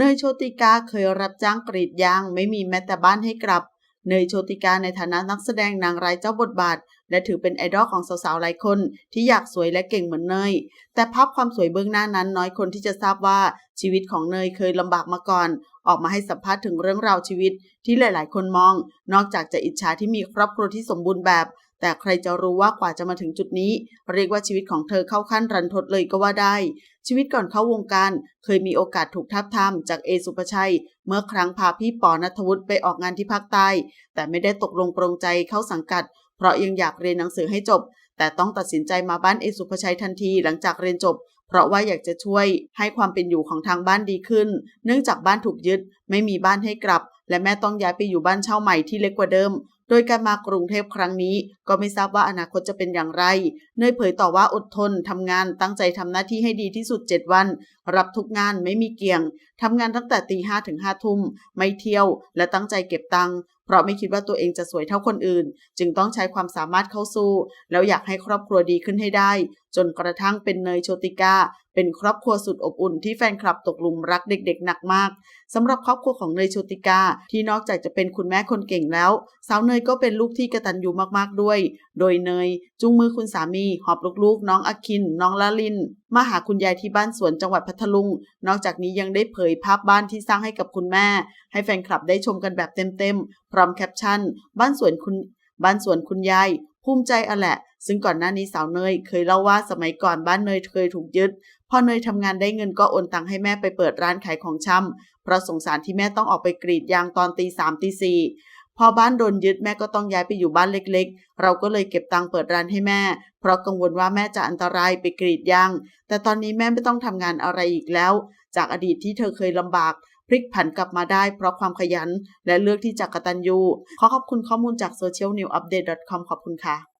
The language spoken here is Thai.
เนยโชติกาเคยรับจ้างกรีดยางไม่มีแม้แต่บ้านให้กลับ เนยโชติกาในฐานะนักแสดงนางร้ายเจ้าบทบาท และถือเป็นไอดอลของสาวๆหลายคนที่อยากสวยและเก่งเหมือนเนย แต่ภาพความสวยเบื้องหน้านั้นน้อยคนที่จะทราบว่าชีวิตของเนยเคยลำบากมาก่อน ออกมาให้สัมภาษณ์ถึงเรื่องราวชีวิตที่หลายๆ คนมอง นอกจากจะอิจฉาที่มีครอบครัวที่สมบูรณ์แบบ แต่ใครจะรู้ว่ากว่าจะมาถึงจุดนี้ เรียกว่าชีวิตของเธอเข้าขั้นรันทดเลยก็ว่าได้ ชีวิตก่อนเข้าวงการ เคยมีโอกาสถูกทับทามจากเอสุปชัย เมื่อครั้งพาพี่ปอนัทวุฒิไปออกงานที่ภาคใต้ แต่ไม่ได้ตกลงปรงใจเข้าสังกัด เพราะยังอยากเรียนหนังสือให้จบ แต่ต้องตัดสินใจมาบ้านเอสุภชัยทันทีหลังจากเรียนจบเพราะว่าอยากจะช่วยให้ความเป็นอยู่ของทางบ้านดีขึ้น เนื่องจากบ้านถูกยึด ไม่มีบ้านให้กลับ และแม่ต้องย้ายไปอยู่บ้านเช่าใหม่ที่เล็กกว่าเดิม โดยการมากรุงเทพครั้งนี้ ก็ไม่ทราบว่าอนาคตจะเป็นอย่างไร เนยเผยต่อว่าอดทนทำงานตั้งใจทำหน้าที่ให้ดีที่สุด 7 วัน รับทุกงานไม่มีเกี่ยงทำงานตั้งแต่ตีห้ถึงห้าทุ่ม ไม่เที่ยว และตั้งใจเก็บตังค์เพราะไม่คิดว่าตัวเองจะสวยเท่าคนอื่น จึงต้องใช้ความสามารถเข้าสู้ แล้วอยากให้ครอบครัวดีขึ้นให้ได้จนกระทั่งเป็นเนยโชติกาเป็นครอบครัวสุดอบอุ่นที่แฟนคลับตกหลุมรักเด็กๆหนักมากสำหรับครอบครัวของเนยโชติกาที่นอกจากจะเป็นคุณแม่คนเก่งแล้ว สาวเนยก็เป็นลูกที่กระตันยูมากๆด้วย โดยเนยจุงมือคุณสามี หอบลูกๆ น้องอคิน น้องลาลิน มาหาคุณยายที่บ้านสวนจังหวัดพัทลุง นอกจากนี้ยังได้เผยภาพบ้านที่สร้างให้กับคุณแม่ ให้แฟนคลับได้ชมกันแบบเต็มๆพร้อมแคปชั่น บ้านสวนคุณบ้านสวนคุณยาย ภูมิใจอะแหละ ซึ่งก่อนหน้านี้สาวเนยเคยเล่าว่าสมัยก่อนบ้านเนยเคยถูกยึด พอเนยทำงานได้เงินก็โอนตังค์ให้แม่ไปเปิดร้านขายของชำเพราะสงสารที่แม่ต้องออกไปกรีดยางตอนตีสามตีสี่พอบ้านโดนยึดแม่ก็ต้องย้ายไปอยู่บ้านเล็กๆ เราก็เลยเก็บตังค์เปิดร้านให้แม่ เพราะกังวลว่าแม่จะอันตรายไปกรีดยาง แต่ตอนนี้แม่ไม่ต้องทำงานอะไรอีกแล้ว จากอดีตที่เธอเคยลำบาก พลิกผันกลับมาได้เพราะความขยัน และเลือกที่จะกตัญญูขอขอบคุณข้อมูลจาก socialnewupdate.com ขอบคุณค่ะ